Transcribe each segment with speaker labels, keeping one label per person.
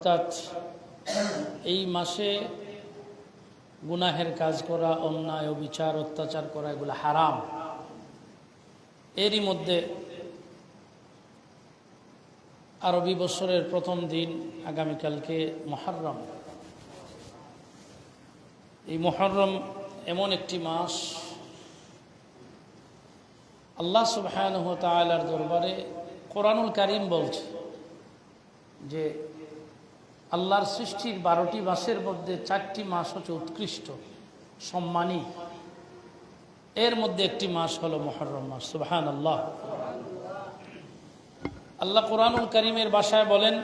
Speaker 1: অর্থাৎ এই মাসে গুনাহের কাজ করা, অন্যায় বিচার অত্যাচার করা, এগুলো হারাম। এরই মধ্যে আরবি বছরের প্রথম দিন আগামীকালকে মহরম। এই মহরম এমন একটি মাস, আল্লাহ সুবহানাহু ওয়া তাআলার দরবারে কোরআনুল কারীম বলছে যে আল্লাহর সৃষ্টির বারোটি মাসের মধ্যে চারটি মাস হচ্ছে উৎকৃষ্ট সম্মানী এর মধ্যে একটি মাস হলো মহরম মাস সুবহান আল্লাহ আল্লাহ কোরআনুল করিমের বাসায় বলেন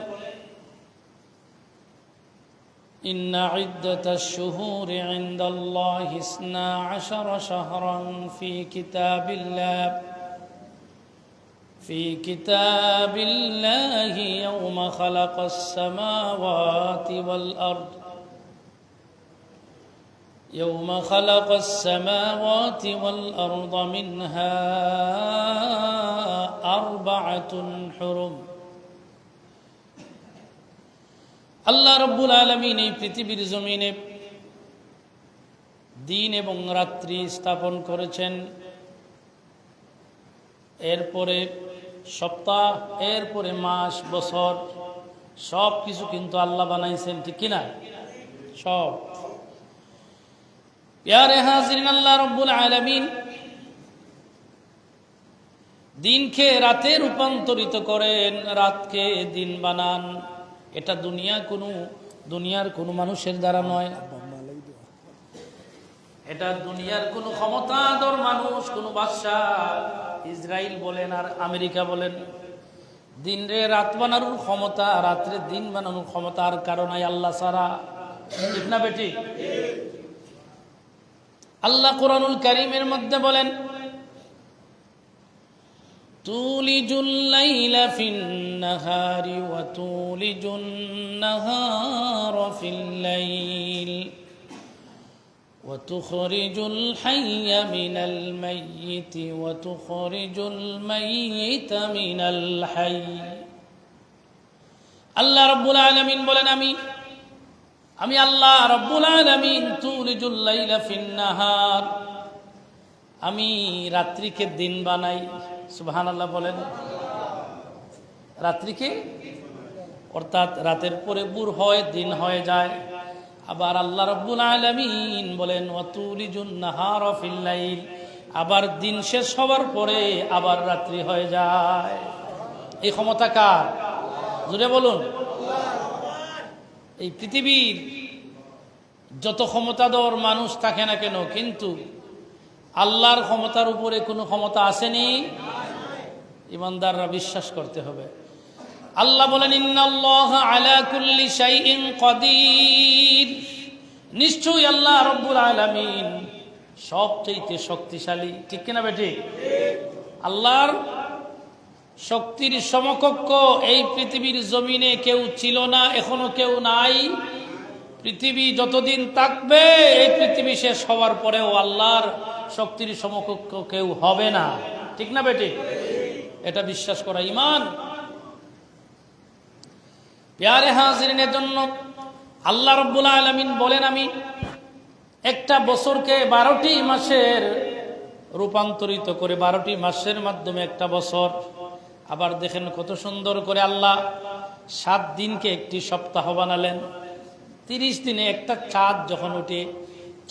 Speaker 1: إن عدة الشهور عند الله اثنا عشر شهرا في كتاب الله في كتاب الله يوم خلق السماوات والأرض يوم خلق السماوات والأرض منها أربعة حرم আল্লাহ রব্বুল আলমিন এই পৃথিবীর জমিনে দিন এবং রাত্রি স্থাপন করেছেন এরপরে সপ্তাহ, এরপরে মাস, বছর, সব কিছু কিন্তু আল্লাহ বানাইছেন, ঠিক কিনা? সব। দিনকে রাতে রূপান্তরিত করেন, রাতকে দিন বানান। এটা দুনিয়া কোনো, দুনিয়ার কোনো মানুষের দ্বারা নয়। এটা দুনিয়ার কোনো ক্ষমতাধর মানুষ কোনো বাদশাহ ইসরায়েল বলেন আর আমেরিকা বলেন দিনরে রাত বানানোর ক্ষমতা রাত্রে দিন বানানোর ক্ষমতা আর কারণে আল্লাহ সারা ঠিক না বেটি আল্লাহ কোরআনুল করিমের মধ্যে বলেন تولج الليل في النهار وتولج النهار في الليل وتخرج الحي من الميت وتخرج الميت من الحي আল্লাহ রব্বুল আলমিন বলেন আমি আমি আল্লাহ রব্বুল আলমিন তুলিজুল লাইলা ফিন নাহার আমি রাত্রিকে দিন বানাই সুবহান আল্লাহ বলেন রাত্রিকে অর্থাৎ রাতের পরে বুর হয় দিন হয়ে যায় আবার আল্লাহ রব্বুল আলমিন বলেন ফিল্লাইল আবার দিন শেষ হওয়ার পরে আবার রাত্রি হয়ে যায়। এই ক্ষমতা কার? জুড়ে বলুন। এই পৃথিবীর যত ক্ষমতাধর মানুষ থাকে না কেন, কিন্তু আল্লাহর ক্ষমতার উপরে কোনো ক্ষমতা আসেনি? ইমানদাররা বিশ্বাস করতে হবে। আল্লাহ বলেন, ইন্নাল্লাহ আলা কুল্লি শাইইন কদির। নিশ্চয়ই আল্লাহ রব্বুল আলামিন সবচেয়ে শক্তিশালী। ঠিক কিনা বেটি আল্লাহর শক্তির সমকক্ষ এই পৃথিবীর জমিনে কেউ ছিল না, এখনও কেউ নাই। পৃথিবী যতদিন থাকবে, এই পৃথিবী শেষ হওয়ার পরেও আল্লাহর শক্তির সমকক্ষ কেউ হবে না। ঠিক না বেটি এটা বিশ্বাস করা ইমান। পেয়ারে হাজিরিনের জন্য আল্লাহ রব্বুল আলমিন বলেন আমি, একটা বছরকে বারোটি মাসের রূপান্তরিত করে বারোটি মাসের মাধ্যমে একটা বছর। আবার দেখেন কত সুন্দর করে আল্লাহ সাত দিনকে একটি সপ্তাহ বানালেন। তিরিশ দিনে একটা চাঁদ যখন উঠে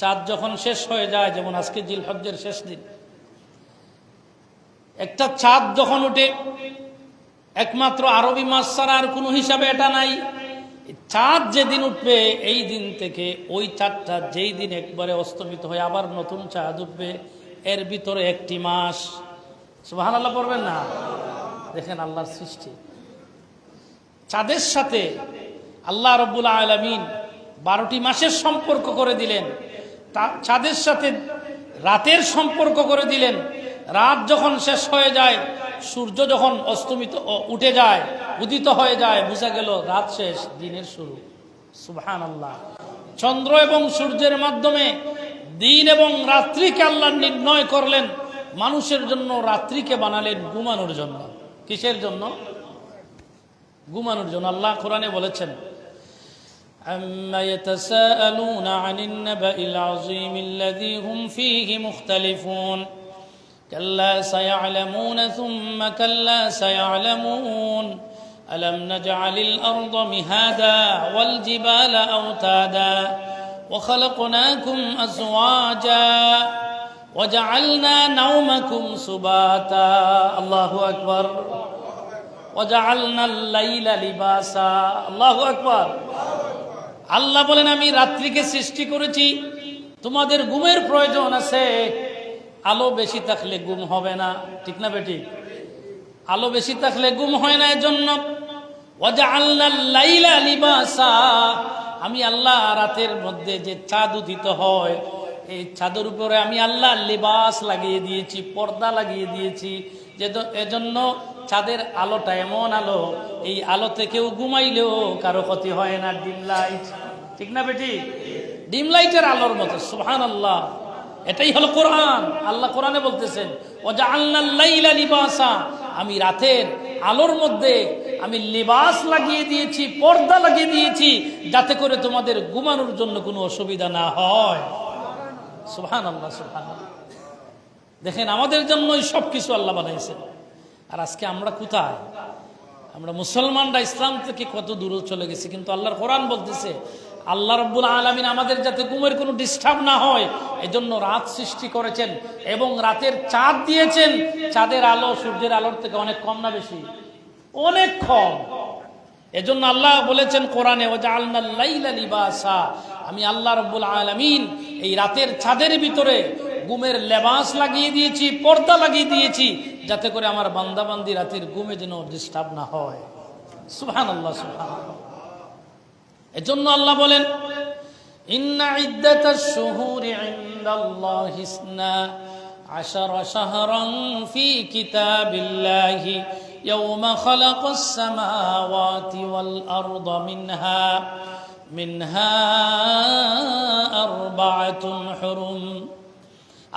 Speaker 1: চাঁদ যখন শেষ হয়ে যায়, যেমন আজকে জিলহজ্জের শেষ দিন, একটা চাঁদ যখন উঠে একমাত্র আরবি মাস ছাড়া আর কোনো হিসাবে এটা নাই। চাঁদ যেদিন উঠবে, এই দিন থেকে ওই চাঁদটা যেই দিন একবারে অস্তমিত হয়ে আবার নতুন চাঁদ উঠবে, এর ভিতরে একটি মাস। সুবাহান আল্লাহ পড়বেন না? দেখেন আল্লাহর সৃষ্টি। চাঁদের সাথে আল্লাহ রব্বুল আলমিন বারোটি মাসের সম্পর্ক করে দিলেন। তা চাঁদের সাথে রাতের সম্পর্ক করে দিলেন। রাত যখন শেষ হয়ে যায় সূর্য যখন অস্তমিত উঠে যায় উদিত হয়ে যায় বোঝা গেল রাত শেষ দিনের শুরু সুবহান আল্লাহ চন্দ্র এবং সূর্যের মাধ্যমে দিন এবং রাত্রিকে আল্লাহ নির্ণয় করলেন মানুষের জন্য রাত্রিকে বানালেন ঘুমানোর জন্য কিসের জন্য ঘুমানোর জন্য আল্লাহ কোরআনে বলেছেন عما يتساءلون عن النبأ العظيم الذي هم فيه مختلفون كلا سيعلمون ثم كلا سيعلمون ألم نجعل الأرض مهادا والجبال أوتادا وخلقناكم أزواجا وجعلنا نومكم سباتا الله أكبر وجعلنا الليل لباسا الله أكبر আল্লাহ বলেন আমি রাত্রিকে সৃষ্টি করেছি তোমাদের ঘুমের প্রয়োজন আছে আলো বেশি থাকলে গুম হবে না। ঠিক না বেটি? আলো বেশি থাকলে গুম হয় না এজন্য। আমি আল্লাহ রাতের মধ্যে যে চাঁদ উদিত হয়, এই চাঁদের উপরে আমি আল্লাহ লিবাস লাগিয়ে দিয়েছি, পর্দা লাগিয়ে দিয়েছি। যে এজন্য চাঁদের আলোটা এমন আলো, এই আলোতে কেউ ঘুমাইলেও কারও ক্ষতি হয় না। Dim light. ঠিক না বেটি? ডিম লাইটের আলোর মতো সুহান আল্লাহ এটাই হলো কোরআন। আল্লাহ কোরআনে বলতেছেন ও যা আল্লাহ লিবাসা। আমি রাতের আলোর মধ্যে আমি লিবাস লাগিয়ে দিয়েছি, পর্দা লাগিয়ে দিয়েছি, যাতে করে তোমাদের ঘুমানোর জন্য কোনো অসুবিধা না হয়। সুহান আল্লাহ সুহান দেখেন, আমাদের জন্যই সব কিছু আল্লাহ বানাইছেন। আর আজকে আমরা কোথায়? আমরা মুসলমানরা ইসলাম থেকে কত দূরে চলে গেছি, কিন্তু আল্লাহর কোরআন বলতেছে, আল্লাহ রব্বুল আলমিন আমাদের যাতে ঘুমের কোনো ডিস্টার্ব না হয়, এজন্য রাত সৃষ্টি করেছেন এবং রাতের চাঁদ দিয়েছেন, চাঁদের আলো সূর্যের আলোর থেকে অনেক কম না বেশি? অনেক কম। এজন্য আল্লাহ বলেছেন কোরআনে ও লিবাসা আমি আল্লাহ রব্বুল আলমিন এই রাতের চাঁদের ভিতরে ঘুমের লেবাস লাগিয়ে দিয়েছি পর্দা লাগিয়ে দিয়েছি যাতে করে আমার বান্দাবান্দি রাতের ঘুমে যেন ডিস্টার্ব না হয় সুহান আল্লাহ সুহান এজন্য আল্লাহ বলেন ইন্না ইদ্দাতাশ শুহুরি ইনদাল্লাহি ইসনা আশারা শাহরান ফি কিতাবিল্লাহি يوم خلق السماوات والأرض منها منها أربعة حرم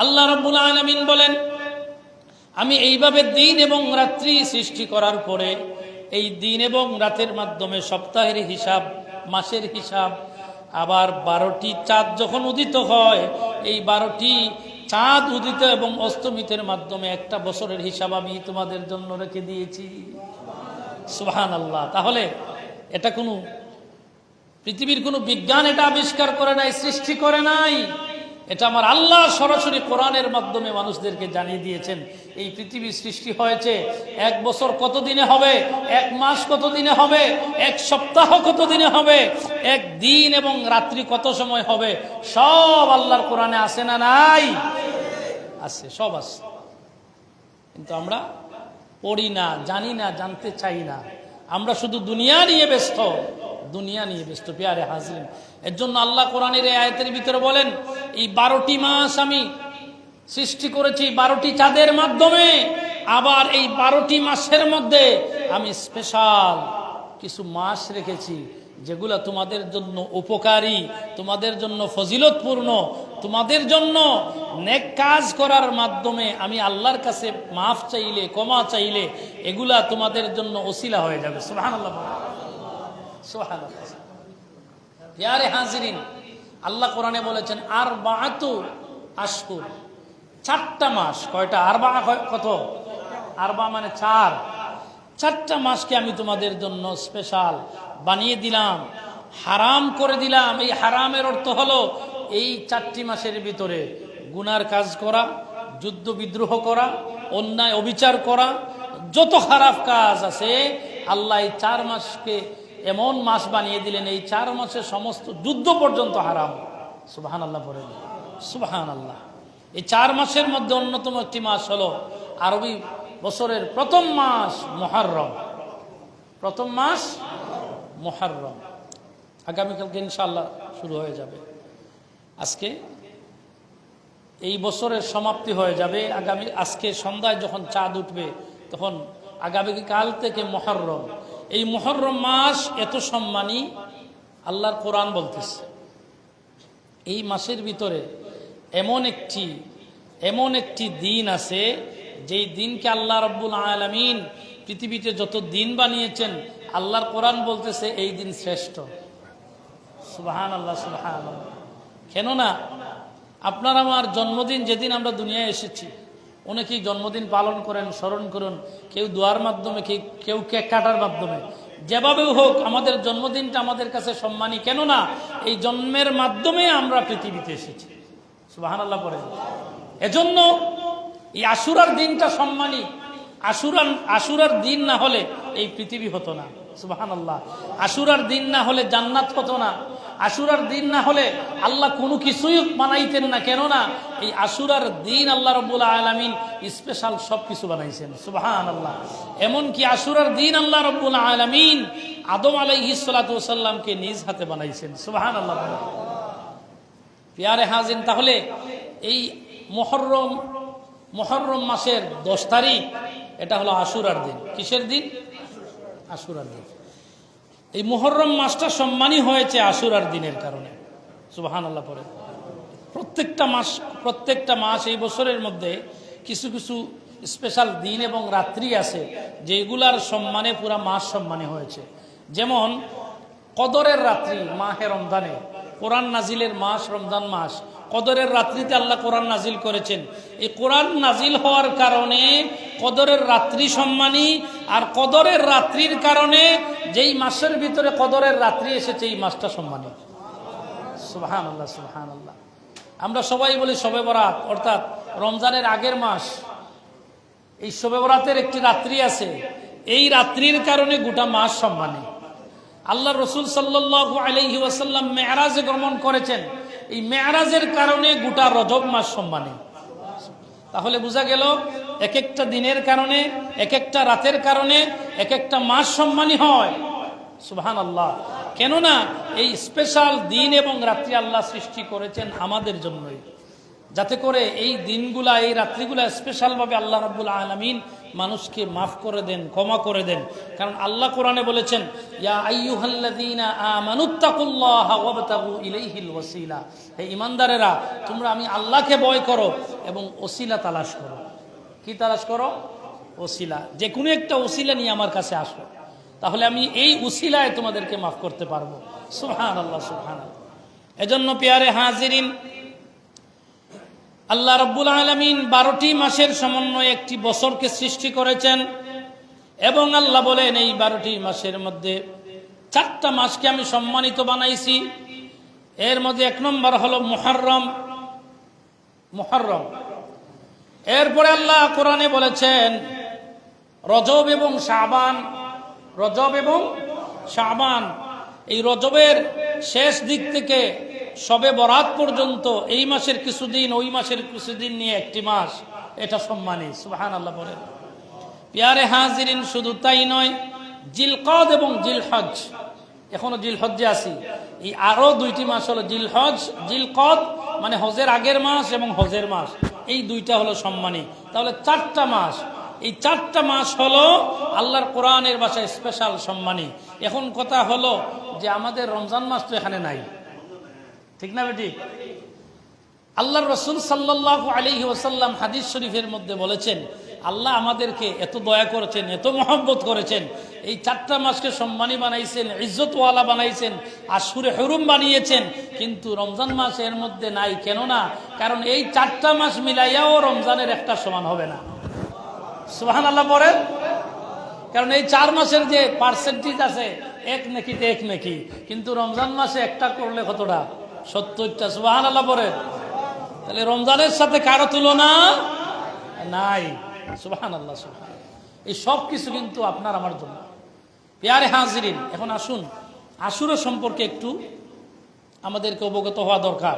Speaker 1: আল্লাহ রব্বুল আলমিন বলেন, আমি এইভাবে দিন এবং রাত্রি সৃষ্টি করার পরে এই দিন এবং রাতের মাধ্যমে সপ্তাহের হিসাব, মাসের হিসাব, আবার বারোটি চাঁদ যখন উদিত হয়, এই বারোটি চাঁদ উদিত এবং অস্তমিতের মাধ্যমে একটা বছরের হিসাব আমি তোমাদের জন্য রেখে দিয়েছি। সুহান আল্লাহ তাহলে এটা কোনো, পৃথিবীর কোনো বিজ্ঞান এটা আবিষ্কার করে নাই, সৃষ্টি করে নাই। এটা আমার আল্লাহ সরাসরি কোরআনের মাধ্যমে মানুষদেরকে জানিয়ে দিয়েছেন। এই পৃথিবীর সৃষ্টি হয়েছে এক বছর কত দিনে হবে? এক মাস কত দিনে হবে? এক সপ্তাহ কত দিনে হবে? এক দিন এবং রাত্রি কত সময় হবে? সব আল্লাহর কোরআনে আসে না নাই? আছে, সব আছে। কিন্তু আমরা পড়ি না, জানি না, জানতে চাই না। আমরা শুধু দুনিয়া নিয়ে ব্যস্ত। দুনিয়া নিয়ে ব্যস্ত, পেয়ারে হাজির এর জন্য আল্লাহ কোরআনের এই আয়তের ভিতরে বলেন, এই বারোটি মাস আমি সৃষ্টি করেছি বারোটি চাঁদের মাধ্যমে, আবার এই বারোটি মাসের মধ্যে আমি স্পেশাল কিছু মাস রেখেছি, যেগুলো তোমাদের জন্য উপকারী, তোমাদের জন্য ফজিলতপূর্ণ, তোমাদের জন্য নেক কাজ করার মাধ্যমে আমি আল্লাহর কাছে মাফ চাইলে, ক্ষমা চাইলে এগুলা তোমাদের জন্য ওসিলা হয়ে যাবে। সুহান আল্লাহ আল্লাহ কোরআনে বলেছেন আর বাহাতু আশকুর চারটা মাস, কয়টা? আর বা কত? আর বা মানে চার। চারটা মাসকে আমি তোমাদের জন্য স্পেশাল বানিয়ে দিলাম, হারাম করে দিলাম। এই হারামের অর্থ হলো, এই চারটি মাসের ভিতরে গুনার কাজ করা, যুদ্ধ বিদ্রোহ করা, অন্যায় অবিচার করা, যত খারাপ কাজ আছে, আল্লাহ চার মাসকে এমন মাস বানিয়ে দিলেন, এই চার মাসের সমস্ত যুদ্ধ পর্যন্ত হারাম। সুবাহান আল্লাহ বলেন সুবাহান আল্লাহ এই চার মাসের মধ্যে অন্যতম একটি মাস হলো আরবি বছরের প্রথম মাস মহারম প্রথম মাস মহারম আগামীকালকে ইনশাল্লাহ শুরু হয়ে যাবে। আজকে এই বছরের সমাপ্তি হয়ে যাবে। আগামী, আজকে সন্ধ্যায় যখন চাঁদ উঠবে, তখন আগামীকাল থেকে মহরম এই মহরম মাস এত সম্মানী? আল্লাহর কোরআন বলতেছে। এই মাসের ভিতরে এমন একটি এমন একটি দিন আছে, যেই দিনকে আল্লাহ রব্বুল আলমিন পৃথিবীতে যত দিন বানিয়েছেন, আল্লাহর কোরআন বলতেছে এই দিন শ্রেষ্ঠ। সুবাহান আল্লাহ সুবাহান কেননা, আপনার আমার জন্মদিন যেদিন আমরা দুনিয়ায় এসেছি অনেকেই জন্মদিন পালন করেন, স্মরণ করুন। কেউ দোয়ার মাধ্যমে, কেউ কেক কাটার মাধ্যমে। যেভাবেও হোক, আমাদের জন্মদিনটা আমাদের কাছে সম্মানী। কেননা, এই জন্মের মাধ্যমে আমরা পৃথিবীতে এসেছি। সুবাহান আল্লাহ পরে এজন্য এই আশুরার দিনটা সম্মানী। আশুরার আশুরার দিন না হলে এই পৃথিবী হতো না। সুবাহান আল্লাহ আশুরার দিন না হলে জান্নাত হতো না। আশুরার দিন না হলে আল্লাহ কোনো কিছুই বানাইতেন না। কেননা এই আশুরার দিন আল্লাহ রব্বুল আলমিন স্পেশাল সব কিছু বানাইছেন। সুবাহান আল্লাহ এমনকি আশুরার দিন আল্লাহ রব্বুল আলমিন আদম আলাইহিসাল্লামকে নিজ হাতে বানাইছেন। সুবাহান আল্লাহ পিয়ারে হাজিন, তাহলে এই মহরম মহরম মাসের দশ তারিখ, এটা হলো আশুরার দিন। কিসের দিন? আশুরার দিন। এই মোহরম মাসটা সম্মানী হয়েছে আশুরার দিনের কারণে। সুবাহান আল্লাহ পরে প্রত্যেকটা মাস প্রত্যেকটা মাস এই বছরের মধ্যে কিছু কিছু স্পেশাল দিন এবং রাত্রি আছে যেগুলার সম্মানে, পুরা মাস সম্মানে হয়েছে। যেমন কদরের রাত্রি, মাহে রমজানে। কোরআন নাজিলের মাস, রমজান মাস। কদরের রাত্রিতে আল্লাহ কোরআন নাজিল করেছেন। এই কোরআন নাজিল হওয়ার কারণে কদরের রাত্রি সম্মানী আর কদরের রাত্রির কারণে যেই মাসের ভিতরে কদরের রাত্রি এসেছে, এই মাসটা সম্মানী। সুবহান আল্লাহ সুবহান আল্লাহ আমরা সবাই বলি শবে বরাত, অর্থাৎ রমজানের আগের মাস। এই শবে বরাতের একটি রাত্রি আছে। এই রাত্রির কারণে গোটা মাস সম্মানী। আল্লাহ রসুল সাল্লাহ আলহি ওয়াসাল্লাম মেয়ারাজে গমন করেছেন। এই মেয়ারাজের কারণে গোটা রজব মাস সম্মানী। তাহলে বোঝা গেল এক একটা দিনের কারণে এক একটা রাতের কারণে এক একটা মাস সম্মানী হয়। সুবহান আল্লাহ কেননা, এই স্পেশাল দিন এবং রাত্রি আল্লাহ সৃষ্টি করেছেন আমাদের জন্যই। যাতে করে এই দিনগুলা, এই রাত্রিগুলা স্পেশালভাবে আল্লাহ রাব্বুল আলমিন মানুষকে মাফ করে দেন, ক্ষমা করে দেন। কারণ আল্লাহ কোরআনে বলেছেন হে ঈমানদারেরা, তোমরা আমি আল্লাহকে ভয় করো এবং ওসিলা তালাশ করো। কি তালাশ করো? ওসিলা। যে কোনো একটা ওসিলা নিয়ে আমার কাছে আসো। তাহলে আমি এই উসিলায় তোমাদেরকে মাফ করতে পারব। সুবহান আল্লাহ সুবহান এজন্য পেয়ারে হাজিরিন আল্লাহ রব্বুল আলমিন বারোটি মাসের সমন্বয়ে একটি বছরকে সৃষ্টি করেছেন এবং আল্লাহ বলেন, এই বারোটি মাসের মধ্যে চারটা মাসকে আমি সম্মানিত বানাইছি। এর মধ্যে এক নম্বর হলো মোহরম মোহরম এরপরে আল্লাহ কোরআনে বলেছেন, রজব এবং শাবান, রজব এবং শাবান। এই রজবের শেষ দিক থেকে সবে বরাত পর্যন্ত এই মাসের কিছুদিন, ওই মাসের কিছুদিন নিয়ে একটি মাস, এটা সম্মানী সুবাহান আল্লাহ বলেন। পিয়ারে হাজিরিন শুধু তাই নয়, জিলকদ এবং জিলহজ, এখনও জিলহজ্জে আছি। এই আরও দুইটি মাস হলো জিলহজ, জিলকদ মানে হজের আগের মাস এবং হজের মাস। এই দুইটা হলো সম্মানী। তাহলে চারটা মাস, এই চারটা মাস হলো আল্লাহর কোরআনের বাসায় স্পেশাল সম্মানী। এখন কথা হলো যে আমাদের রমজান মাস তো এখানে নাই। ঠিক না বেটি? আল্লাহ রসুল সাল্লাহ আলী ওসাল্লাম হাদিস শরীফের মধ্যে বলেছেন, আল্লাহ আমাদেরকে এত দয়া করেছেন, এত মহব্বত করেছেন, এই চারটা মাসকে সম্মানী বানাইছেন, ইজ্জতওয়ালা বানাইছেন আর সুরে হরুম বানিয়েছেন, কিন্তু রমজান মাস এর মধ্যে নাই। কেননা, কারণ এই চারটা মাস মিলাইয়াও রমজানের একটা সমান হবে না। সুহান আল্লাহ পরে কারণ এই চার মাসের যে পার্সেন্টেজ আছে, এক নেকিতে এক নেকি। কিন্তু রমজান মাসে একটা করলে কতটা? সত্তরটা সুবাহান আল্লাহ পরে তাহলে রমজানের সাথে কারও তুলনা নাই। সুবাহান আল্লাহ সুবাহান এই সব কিছু কিন্তু আপনার আমার জন্য। পেয়ারে হাজিরিন, এখন আসুন। আসুরা সম্পর্কে একটু আমাদেরকে অবগত হওয়া দরকার।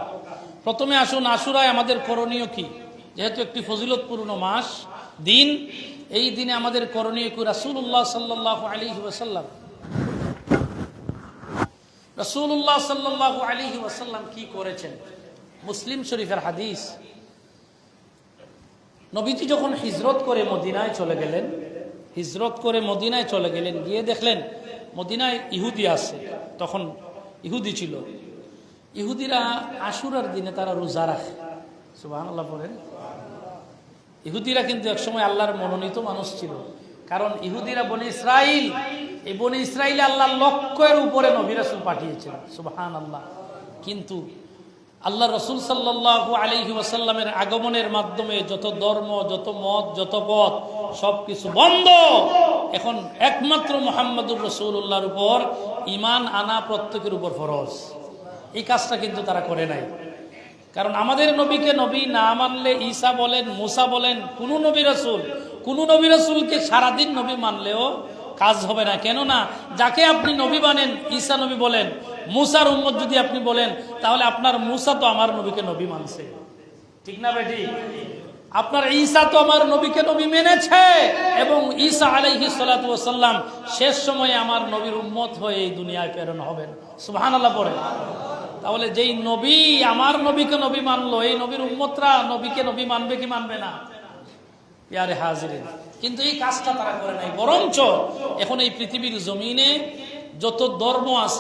Speaker 1: প্রথমে আসুন, আশুরায় আমাদের করণীয় কি? যেহেতু একটি ফজিলতপূর্ণ মাস, দিন, এই দিনে আমাদের করণীয় কি? রাসুল্লাহ সাল্লাহ আলী ওয়াসাল্লাম রসুল্লাহ সাল্লাহ আলী ওয়াসাল্লাম কি করেছেন? মুসলিম শরীফের হাদিস। নবীজি যখন হিজরত করে মদিনায় চলে গেলেন, হিজরত করে মদিনায় চলে গেলেন, গিয়ে দেখলেন মদিনায় ইহুদি আছে। তখন ইহুদি ছিল। ইহুদিরা আশুরার দিনে তারা রোজা রাখে। সুবাহ বলেন ইহুদিরা কিন্তু একসময় আল্লাহর মনোনীত মানুষ ছিল। কারণ ইহুদিরা বলে ইসরাইল এই বনে ইসরায়েল আল্লাহ লক্ষের উপরে নবী রাসুল পাঠিয়েছিলেন সুবাহান আল্লাহ কিন্তু আল্লাহ রসুল সাল্লাহ আলহি ওয়াসাল্লামের আগমনের মাধ্যমে যত ধর্ম, যত মত, যত পথ সব কিছু বন্ধ। এখন একমাত্র মোহাম্মদুর রসুল্লাহর উপর ইমান আনা প্রত্যেকের উপর ফরজ। এই কাজটা কিন্তু তারা করে নাই। কারণ আমাদের নবীকে নবী না মানলে ঈসা বলেন, মুসা বলেন, কোন নবী রসুল, কোন নবী রসুলকে সারাদিন নবী মানলেও কাজ হবে না। কেননা, যাকে আপনি নবী মানেন ঈসা নবী বলেন, মুসার উম্মত যদি আপনি বলেন, তাহলে আপনার মুসা তো আমার নবীকে নবী মানছে। ঠিক না বেটি? আপনার ঈসা তো আমার নবীকে নবী মেনেছে এবং ঈসা আলাইহি সাল্লাম শেষ সময়ে আমার নবীর উম্মত হয়ে এই দুনিয়ায় প্রেরণ হবেন। সুহান আল্লাহ পরে তাহলে যেই নবী আমার নবীকে নবী মানলো, এই নবীর উম্মতরা নবীকে নবী মানবে কি মানবে না? ইয়ারে হাজিরিন কিন্তু এই কাজটা তারা করে নাই। বরঞ্চ এখন এই পৃথিবীর জমিনে যত ধর্ম আছে